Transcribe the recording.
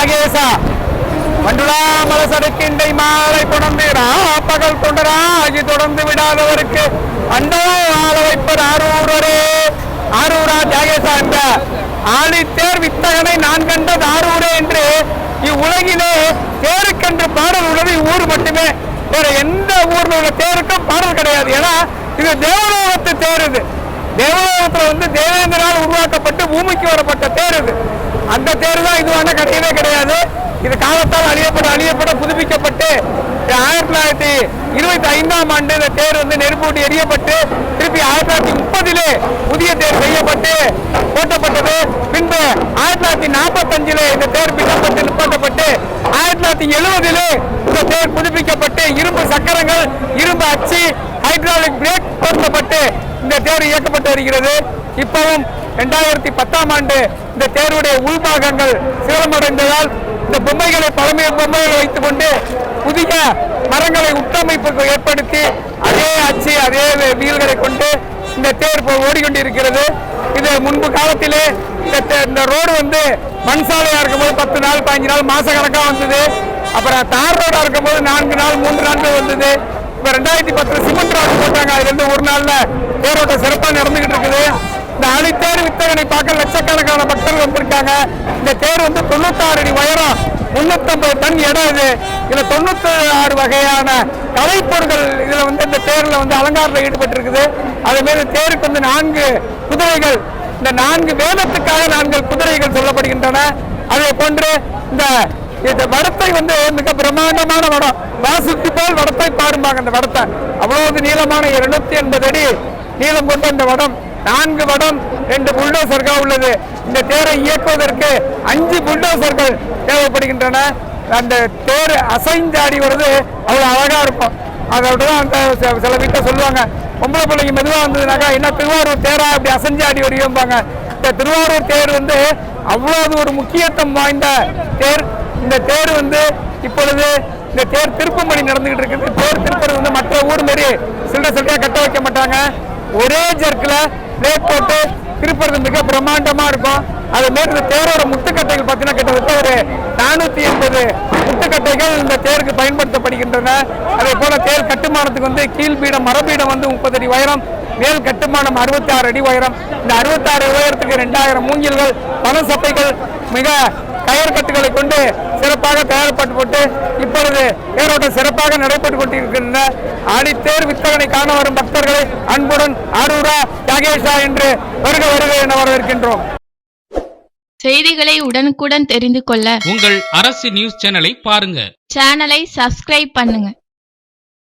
தியாகேசா மண்டுலாமல சடுக்கிண்டை மாலை புணர்ந்து பகல் தொண்டராகி தொடர்ந்து விடாதவருக்கு அண்டோ ஆள வைப்பர் ஆரூரரே. ஆரூரா தியாகேசா என்ற ஆழித்தேர் வித்தகனை நான் கண்டது ஆரூரே என்று இவ்வுலகிலே தேருக்கென்று பாடல் உள்ளது. இவ்வூர் மட்டுமே. வேற எந்த ஊர்ல உள்ள தேருக்கும் பாடல் கிடையாது. ஏன்னா இது தேவலோகத்து தேர் இது. தேவலோகத்துல வந்து தேவேந்திரால் உருவாக்கப்பட்டு பூமிக்கு வரப்பட்ட தேர் அந்த தேர் தான் இதுவான கிடையவே கிடையாது. இது காலத்தால் அழியப்பட அழியப்பட புதுப்பிக்கப்பட்டு ஆயிரத்தி தொள்ளாயிரத்தி இருபத்தி ஐந்தாம் ஆண்டு இந்த தேர் வந்து நெருப்பூட்டி எரியப்பட்டு திருப்பி ஆயிரத்தி தொள்ளாயிரத்தி முப்பதிலே புதிய தேர் செய்யப்பட்டு போட்டப்பட்டது பின்பு ஆயிரத்தி தொள்ளாயிரத்தி நாற்பத்தஞ்சிலே இந்த தேர் பின்னப்பட்டு நிப்பாட்டப்பட்டு ஆயிரத்தி தொள்ளாயிரத்தி எழுபதிலே இந்த தேர் புதுப்பிக்கப்பட்டு இரும்பு சக்கரங்கள் இரும்பு அச்சு ஹைட்ராலிக் பிரேக் பொருத்தப்பட்டு இந்த தேர் இயக்கப்பட்டு வருகிறது. இப்பவும் ரெண்டாயிரத்தி பத்தாம் ஆண்டு இந்த தேருடைய உள்பாகங்கள் சேதமடைந்ததால் இந்த பொம்மைகளை பழமைய பொம்மைகளை வைத்துக் கொண்டு புதிய மரங்களை உட்டமைப்புக்கு ஏற்படுத்தி அதே அச்சு அதே வீல்களை கொண்டு இந்த தேர் ஓடிக்கொண்டிருக்கிறது. இது முன்பு காலத்திலே இந்த தே- இந்த ரோடு வந்து மண் சாலையா இருக்கும்போது பத்து நாள் பதினஞ்சு நாள் மாச கணக்கா வந்தது. அப்புறம் தார் ரோடா இருக்கும்போது நான்கு நாள் மூன்று நாட்கள் வந்தது. இப்ப ரெண்டாயிரத்தி பத்து சிமெண்ட் ரோடு போட்டாங்க. அதுலேருந்து ஒரு நாள்ல தேரோட்டம் சிறப்பா நடந்துகிட்டு இருக்குது. இந்த அணித்தேர் வித்தகனை பார்க்க லட்சக்கணக்கான பக்தர்கள் வந்திருக்காங்க. இந்த தேர் வந்து தொண்ணூத்தாறு அடி உயரம் முன்னூத்தம்பது டன் இடம் இது. இதுல தொண்ணூத்தி ஆறு வகையான கலைப்பொருட்கள் இதுல வந்து இந்த தேர்ல வந்து அலங்காரத்தில் ஈடுபட்டு இருக்குது அதே மாதிரி தேருக்கு வந்து நான்கு குதிரைகள். இந்த நான்கு வேதத்துக்காக நான்கு குதிரைகள் சொல்லப்படுகின்றன. அதே போன்று இந்த இந்த வடத்தை வந்து மிக பிரம்மாண்டமான வடம். வாசுத்தி போல் வடத்தை பாரும்பாங்க அந்த வடத்தை. அவ்வளவு நீளமான இருநூத்தி எண்பது அடி நீளம் கொண்ட இந்த வடம். நான்கு வடம் ரெண்டு புல்டோசர்கள் உள்ளது. இந்த தேரை இயக்குவதற்கு அஞ்சு புல்டோசர்கள் தேவைப்படுகின்றன. அந்த தேர் அசைஞ்சாடி வருது. அவ்வளோ அழகாக இருக்கும். அதோட தான் அந்த சில- சில வீட்டில் சொல்லுவாங்க. பொம்பளை பிள்ளைங்க மெதுவாக வந்ததுனாக்கா என்ன திருவாரூர் தேரா? அப்படி அசைஞ்சாடி வருவாங்க இந்த திருவாரூர் தேர் வந்து அவ்வளவு ஒரு முக்கியத்துவம் வாய்ந்த தேர். இந்த தேர் வந்து இப்பொழுது இந்த தேர் திருப்பும் நடந்துகிட்டு இருக்குது. தேர் திருப்பது வந்து மற்ற ஊர் மாரி சில்லற சில்லறையா கட்ட வைக்க மாட்டாங்க. ஒரே ஜர்க்கில் பிளேட் போட்டு திருப்பறது மிக பிரம்மாண்டமா இருக்கும். அது மாரி தேரோட முத்துக்கட்டைகள் பார்த்தீங்கன்னா கிட்டத்தட்ட ஒரு நானூத்தி எண்பது முத்துக்கட்டைகள் இந்த தேருக்கு பயன்படுத்தப்படுகின்றன. அதே போல தேர் கட்டுமானத்துக்கு வந்து கீழ்பீடம் மரபீடம் வந்து முப்பது அடி உயரம் மேல் கட்டுமானம் அறுபத்தி ஆறு அடி உயரம். இந்த அறுபத்தாறு உயரத்துக்கு ரெண்டாயிரம் மூங்கில்கள் பல சப்பைகள் மிக கயர் கட்டுகளை கொண்டு சிறப்பாக தயாரிக்கப்பட்டு இப்பொழுது தேரோட்டம் சிறப்பாக நடைபெற்றுக் கொண்டிருக்கின்றன. ஆடித்தேர் வித்தகனை காண வரும் பக்தர்களை அன்புடன் ஆரூரா யாகேஷா என்று வருக வருக என வரவேற்கின்றோம். செய்திகளை உடனுக்குடன் தெரிந்து கொள்ள உங்கள் அரசு நியூஸ் சேனலை பாருங்க. சேனலை சப்ஸ்கிரைப் பண்ணுங்க.